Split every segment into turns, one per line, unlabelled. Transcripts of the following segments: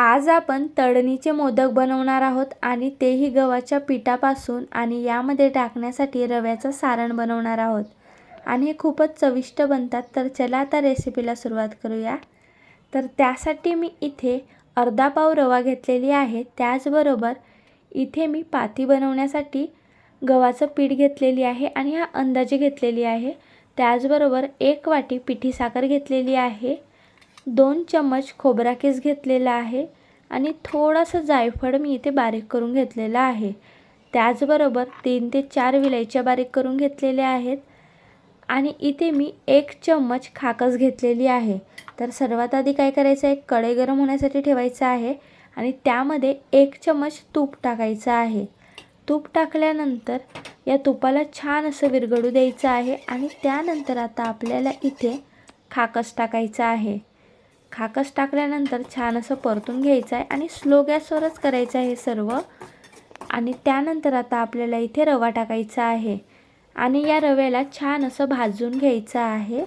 आज आपण तळणीचे मोदक बनवणार आहोत आणि तेही गव्हाच्या पिठापासून आणि यामध्ये टाकण्यासाठी रव्याचं सारण बनवणार आहोत. आणि हे खूपच चविष्ट बनतात तर चला आता रेसिपीला सुरुवात करूया. तर त्यासाठी मी इथे अर्धा पाव रवा घेतलेली आहे. त्याचबरोबर इथे मी पाती बनवण्यासाठी गव्हाचं पीठ घेतलेली आहे आणि हा अंदाजे घेतलेली आहे. त्याचबरोबर एक वाटी पिठी साखर घेतलेली आहे. दोन चम्मच खोबरा किस घेतलेला आहे आणि थोडंसं जायफळ मी इथे बारीक करून घेतलेलं आहे. त्याचबरोबर तीन ते चार विलायच्या बारीक करून घेतलेल्या आहेत आणि इथे मी एक चम्मच खाकस घेतलेली आहे. तर सर्वात आधी काय करायचं आहे? कढई गरम होण्यासाठी ठेवायचं आहे आणि त्यामध्ये एक चम्मच तूप टाकायचं आहे. तूप टाकल्यानंतर या तुपाला छान असं विरघळू द्यायचं आहे आणि त्यानंतर आता आपल्याला इथे खाकस टाकायचं आहे. खाकस टाकल्यानंतर छान असं परतून घ्यायचं आहे आणि स्लो गॅसवरच करायचं आहे सर्व. आणि त्यानंतर आता आपल्याला इथे रवा टाकायचा आहे. आणि या रव्याला छान असं भाजून घ्यायचं आहे.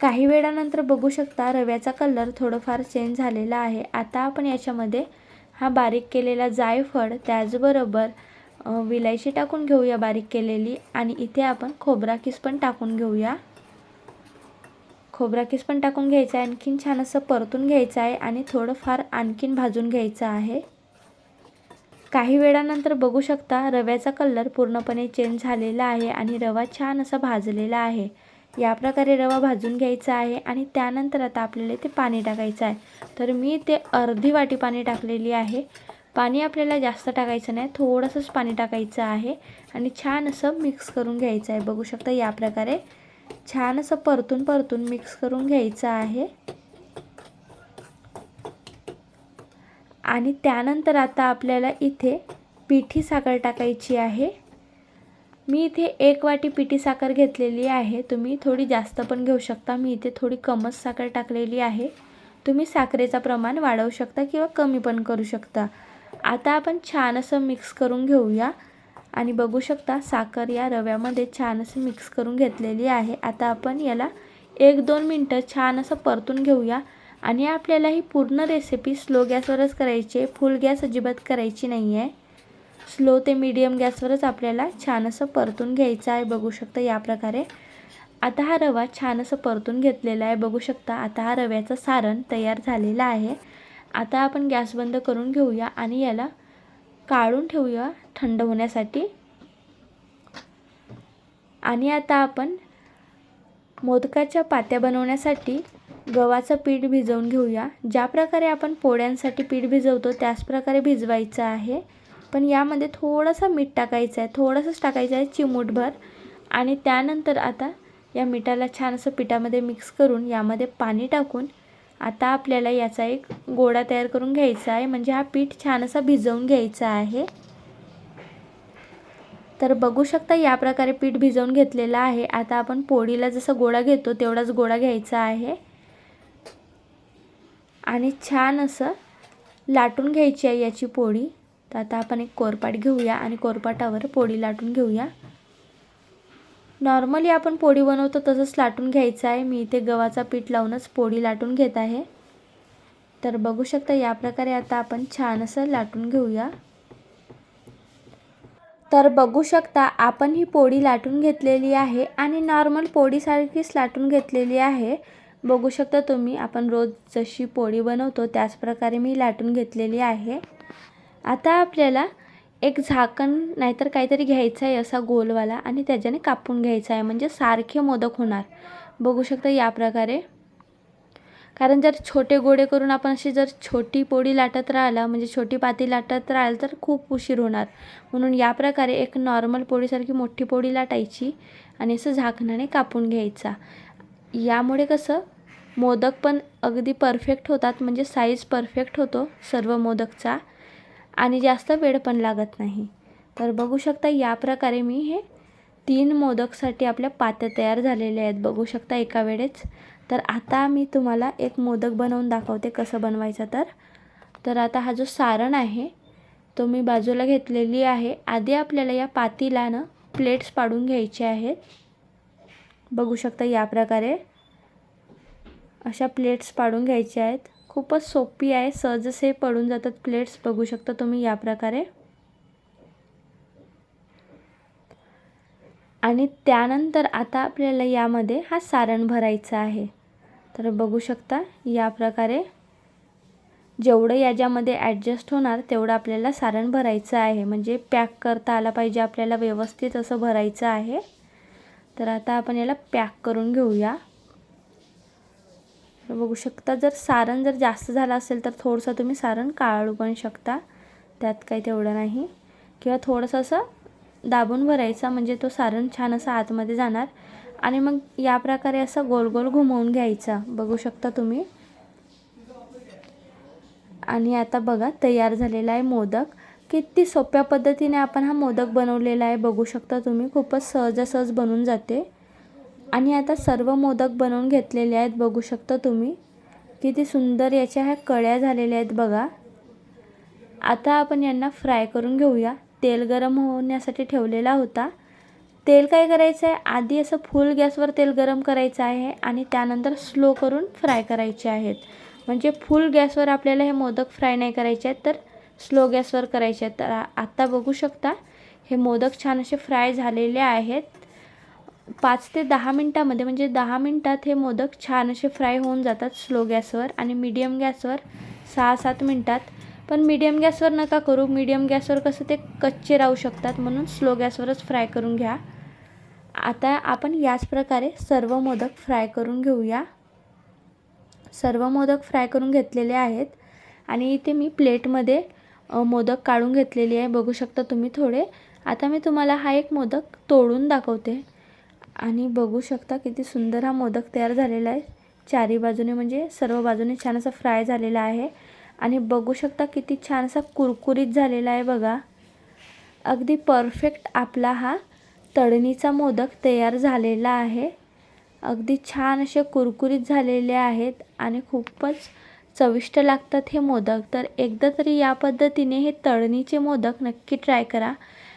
काही वेळानंतर बघू शकता रव्याचा कलर थोडंफार चेंज झालेला आहे. आता आपण याच्यामध्ये हा बारीक केलेला जायफळ त्याचबरोबर विलायची टाकून घेऊया बारीक केलेली. आणि इथे आपण खोबरा किस पण टाकून घेऊया. खोबरा किस पण टाकून घ्यायचा आहे. आणखीन छान असं परतून घ्यायचं आहे आणि थोडंफार आणखीन भाजून घ्यायचं आहे. काही वेळानंतर बघू शकता रव्याचा कलर पूर्णपणे चेंज झालेला आहे आणि रवा छान असा भाजलेला आहे. या प्रकारे रवा भाजून घ्यायचा आहे आणि त्यानंतर आता आपल्याला ते पाणी टाकायचं आहे. तर मी ते अर्धी वाटी पाणी टाकलेली आहे. पाणी आपल्याला जास्त टाकायचं नाही थोडंसंच पाणी टाकायचं आहे आणि छान असं मिक्स करून घ्यायचं आहे. बघू शकता या प्रकारे छान असं परतून परतून मिक्स करून घ्यायचं आहे. आणि त्यानंतर आता आपल्याला इथे पिठी साखर टाकायची आहे. मी इथे एक वाटी पिठी साखर घेतलेली आहे. तुम्ही थोडी जास्त पण घेऊ शकता. मी इथे थोडी कमच साखर टाकलेली आहे. तुम्ही साखरेचं प्रमाण वाढवू शकता किंवा कमी पण करू शकता. आता आपण छान असं मिक्स करून घेऊया. आणि बघू शकता साखर या रव्यामध्ये छान असं मिक्स करून घेतलेली आहे. आता आपण याला एक दोन मिनटं छान असं परतून घेऊया. आणि आपल्याला ही पूर्ण रेसिपी स्लो गॅसवरच करायची आहे. फुल गॅस अजिबात करायची नाही आहे स्लो ते मीडियम गॅसवरच आपल्याला छान असं परतून घ्यायचं आहे. बघू शकता या प्रकारे. आता हा रवा छान असं परतून घेतलेला आहे. बघू शकता आता हा रव्याचं सारण तयार झालेलं आहे. आता आपण गॅस बंद करून घेऊया आणि याला काढून ठेवूया थंड होण्यासाठी. आणि आता आपण मोदकाच्या पात्या बनवण्यासाठी गव्हाचं पीठ भिजवून घेऊया. ज्या प्रकारे आपण पोळ्यांसाठी पीठ भिजवतो त्याच प्रकारे भिजवायचं आहे. पण यामध्ये थोडंसं मीठ टाकायचं आहे. थोडंसंच टाकायचं आहे चिमूटभर. आणि त्यानंतर आता या मिठाला छान असं पिठामध्ये मिक्स करून यामध्ये पाणी टाकून आता आपल्याला याचा एक गोळा तयार करून घ्यायचा आहे. म्हणजे हा पीठ छान असा भिजवून घ्यायचा आहे. तर बघू शकता या प्रकारे पीठ भिजवून घेतलेलं आहे. आता आपण पोळीला जसं गोळा घेतो तेवढाच गोळा घ्यायचा आहे. आणि छान असं लाटून घ्यायची आहे याची पोळी. तर आता आपण एक कोरपाट घेऊया आणि कोरपाटावर पोळी लाटून घेऊया. नॉर्मली आपण पोळी बनवतो तसंच लाटून घ्यायचं आहे. मी इथे गव्हाचा पीठ लावूनच पोळी लाटून घेत आहे. तर बघू शकता या प्रकारे आता आपण छान असं लाटून घेऊया. तर बघू शकता आपण ही पोळी लाटून घेतलेली आहे आणि नॉर्मल पोळीसारखीच लाटून घेतलेली आहे. बघू शकता तुम्ही आपण रोज जशी पोळी बनवतो त्याच प्रकारे मी लाटून घेतलेली आहे. आता आपल्याला एक झाकण नाहीतर काहीतरी घ्यायचं आहे असा गोलवाला आणि त्याच्याने कापून घ्यायचा आहे म्हणजे सारखे मोदक होणार. बघू शकता या प्रकारे. कारण जर छोटे गोळे करून आपण अशी जर छोटी पोळी लाटत राहिला म्हणजे छोटी पाती लाटत राहिलं तर खूप उशीर होणार. म्हणून या प्रकारे एक नॉर्मल पोळीसारखी मोठी पोळी लाटायची आणि असं झाकणाने कापून घ्यायचा. यामुळे कसं मोदक पण अगदी परफेक्ट होतात. म्हणजे साईज परफेक्ट होतो सर्व मोदकचा. आणि जास्त वेळ पण लागत नाही. तर बघू शकता या प्रकारे मी हे तीन मोदकसाठी आपल्या पात्या तयार झालेल्या आहेत. बघू शकता एका वेळेस. तर आता मी तुम्हाला एक मोदक बनवून दाखवते कसं बनवायचं तर. तर आता हा जो सारण आहे तो मी बाजूला घेतलेली आहे. आधी आपल्याला या पातीला ना प्लेट्स पाडून घ्यायचे आहेत. बघू शकता या प्रकारे अशा प्लेट्स पाडून घ्यायच्या आहेत. खूपच सोपी आहे. सहजसे पडून जातात प्लेट्स बघू शकता तुम्ही या प्रकारे. आणि त्यानंतर आता आपल्याला यामध्ये हा सारण भरायचा आहे. तर बघू शकता या प्रकारे. जेवढं याच्यामध्ये ॲडजस्ट होणार तेवढं आपल्याला सारण भरायचं आहे. म्हणजे पॅक करता आला पाहिजे आपल्याला व्यवस्थित असं भरायचं आहे. तर आता आपण याला पॅक करून घेऊया. बघू शकता जर सारण जर जास्त झालं असेल तर थोडंसं तुम्ही सारण काळू पण शकता. त्यात काही तेवढं नाही. किंवा थोडंसं असं दाबून भरायचा म्हणजे तो सारण छान असं आतमध्ये जाणार. आणि मग या प्रकारे असं गोल गोल घुमवून घ्यायचा. बघू शकता तुम्ही. आणि आता बघा तयार झालेला आहे मोदक. किती सोप्या पद्धतीने आपण हा मोदक बनवलेला आहे. बघू शकता तुम्ही खूपच सहजासहज बनून जाते. आणि आता सर्व मोदक बनवून घेतलेले आहेत बघू शकता तुम्ही. किती सुंदर याच्या ह्या कळ्या झालेल्या आहेत बघा. आता आपण यांना फ्राय करून घेऊया. तेल गरम होण्यासाठी ठेवलेला होता. तेल काय करायचं आहे? आधी असं फुल गॅसवर तेल गरम करायचं आहे आणि त्यानंतर स्लो करून फ्राय करायचे आहेत. म्हणजे फुल गॅसवर आपल्याला हे मोदक फ्राय नाही करायचे आहेत तर स्लो गॅसवर करायचे आहेत. तर आत्ता बघू शकता हे मोदक छान असे फ्राय झालेले आहेत. पाच ते दहा मिनटामध्ये म्हणजे दहा मिनटात हे मोदक छान असे फ्राय होऊन जातात स्लो गॅसवर आणि मीडियम गॅसवर सहा सात मिनटात. पण मीडियम गॅसवर नका करू मीडियम गॅसवर कसं ते कच्चे राहू शकतात म्हणून स्लो गॅसवरच फ्राय करून घ्या. आता आपण याच प्रकारे सर्व मोदक फ्राय करून घेऊया. सर्व मोदक फ्राय करून घेतलेले आहेत आणि इथे मी प्लेटमध्ये मोदक काढून घेतलेली आहे. बघू शकता तुम्ही थोडे. आता मी तुम्हाला हा एक मोदक तोडून दाखवते. आणि बघू शकता किती सुंदर हा मोदक तयार झालेला आहे. चारी बाजूने म्हणजे सर्व बाजूने छान असा फ्राय झालेला आहे. आणि बघू शकता किती छान असा कुरकुरीत झालेला आहे बघा. अगदी परफेक्ट आपला हा तळणीचा मोदक तयार झालेला आहे. अगदी छान असे कुरकुरीत झालेले आहेत आणि खूपच चविष्ट लागतात हे मोदक. तर एकदा तरी या पद्धतीने हे तळणीचे मोदक नक्की ट्राय करा.